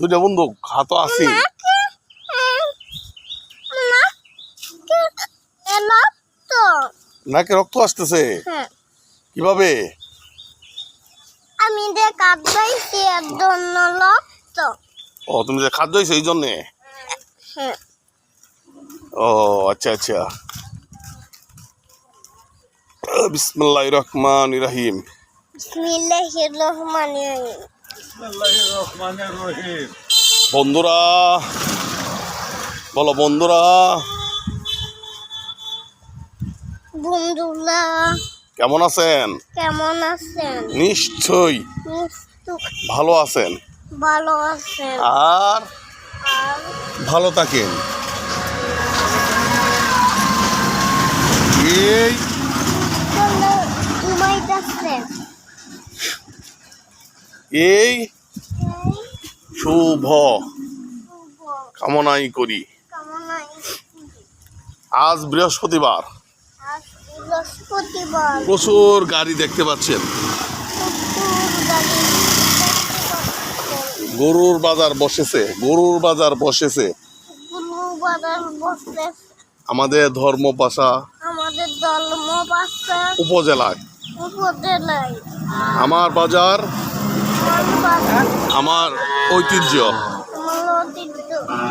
দুইটা বন্দুক হাতও আছি। নাকে রক্ত আসতেছে। হ্যাঁ। কীভাবে? আমি যে এর জন্য রক্ত। ও তুমি যে খাদ্য এই জন্যে? হ্যাঁ। ও আচ্ছা আচ্ছা। বিসমুল্লাহ রহমান রাহিম। বিসমিল্লাহির রহমানির রহিম। বন্ধুরা বলো বন্ধুরা। বন্ধুরা কেমন আছেন? কেমন আছেন? নিশ্চয়ই। নিশ্চয় ভালো আছেন? ভালো আছেন। আর? ভালো থাকেন এই বলে ঘুমাইতেছেন এই শুভ কামনাই করি। আজ বৃহস্পতিবার। প্রচুর গাড়ি দেখতে পাচ্ছেন। গরুর বাজার বসেছে গরুর বাজার বসেছে। আমাদের ধর্ম বাসা উপজেলায়। উপজেলায়। আমার বাজার আমার ঐতিহ্য।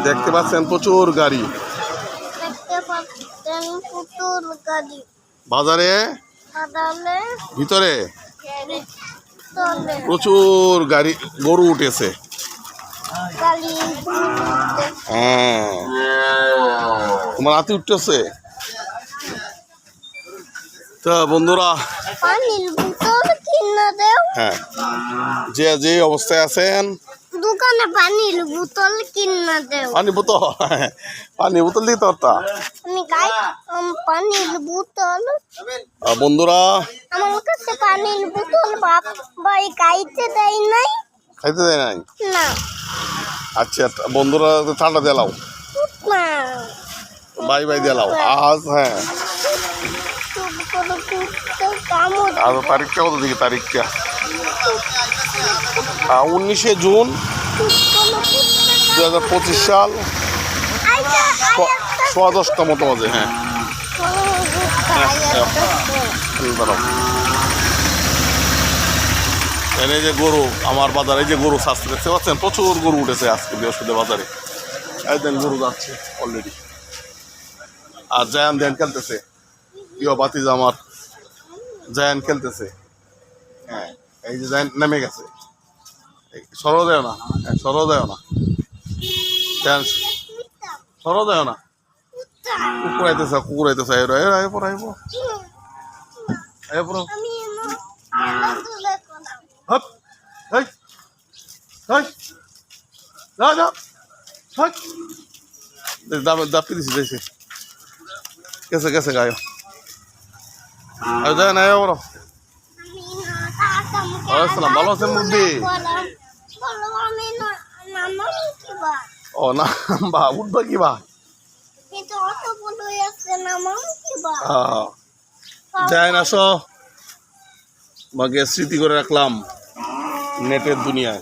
দেখতে পাচ্ছেন প্রচুর গাড়ি। বাজারে? ভিতরে? প্রচুর গাড়ি, গরু উঠেছে। হ্যাঁ। তোমার হাতি উঠতেছে? তা বন্ধুরা হ্যাঁ যে যে অবস্থায় আছেন দোকানে পানির বোতল কিনে দেও। পানি বোতল পানি বোতল দিতে পারতা? আমি গাই পানির বোতল। বন্ধুরা আমার কাছে পানির বোতল বাপ ভাই দেয় নাই। খাইতে দেয় নাই? না। আচ্ছা বন্ধুরা ঠান্ডা দিলাও বাই বাই দিলাও আজ হ্যাঁ। আজ তারিখটা, কত দিকে তারিখটা? উনিশে জুন দু হাজার পঁচিশ সাল। সোয়া দশটা মতো বাজে হ্যাঁ। এই যে গরু, আমার বাজারে এই যে গরু শাস্তি দেখতে পাচ্ছেন? প্রচুর গরু উঠেছে আজকে বৃহস্পতি বাজারে। একদিন গরু যাচ্ছে অলরেডি আর জায়ান ধ্যান খেলতেছে। প্রিয় বাতিজ আমার। জায়ান খেলতেছে। হ্যাঁ এই যে জায়ান নেমে গেছে। সরো দেয় না হ্যাঁ সরো দেয় না। জায়ান সরো দেয় না। কুকুর আইতেছে কুকুর আইতেছে আইরো আইরো আইরো পর আইবো আইরো পর হপ হেই হেই যা যা হাই দাপি দিছি দিছি গেছে গেছে গায় আর যায় না বড় আমি না কাকাম আসসালাম, ভালো আছেন মুরব্বি? ও না বা উঠবা কি বা যায় না সো স্মৃতি করে রাখলাম নেটের দুনিয়ায়